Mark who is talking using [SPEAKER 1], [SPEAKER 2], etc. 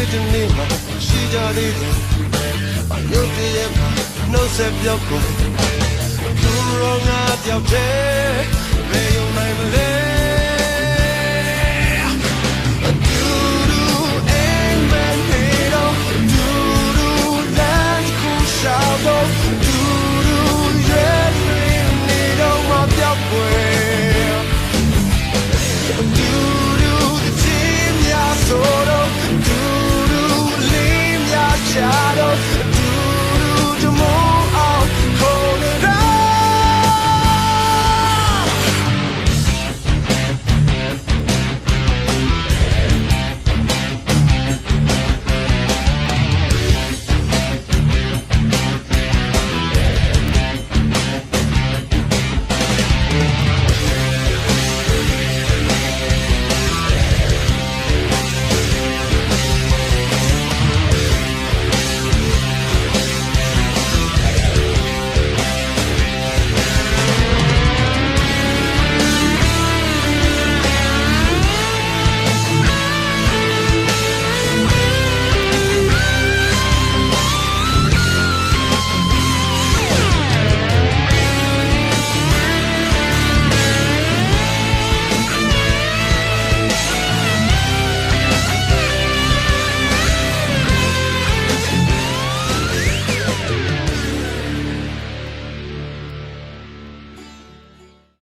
[SPEAKER 1] သေးတဲ့နေ့မှာရှိကြသေးတယ်အယုတ်တည်းရဲ့နှုတ်ဆက်ပြောက်ကုန်သူရောငါပြောက်တယ်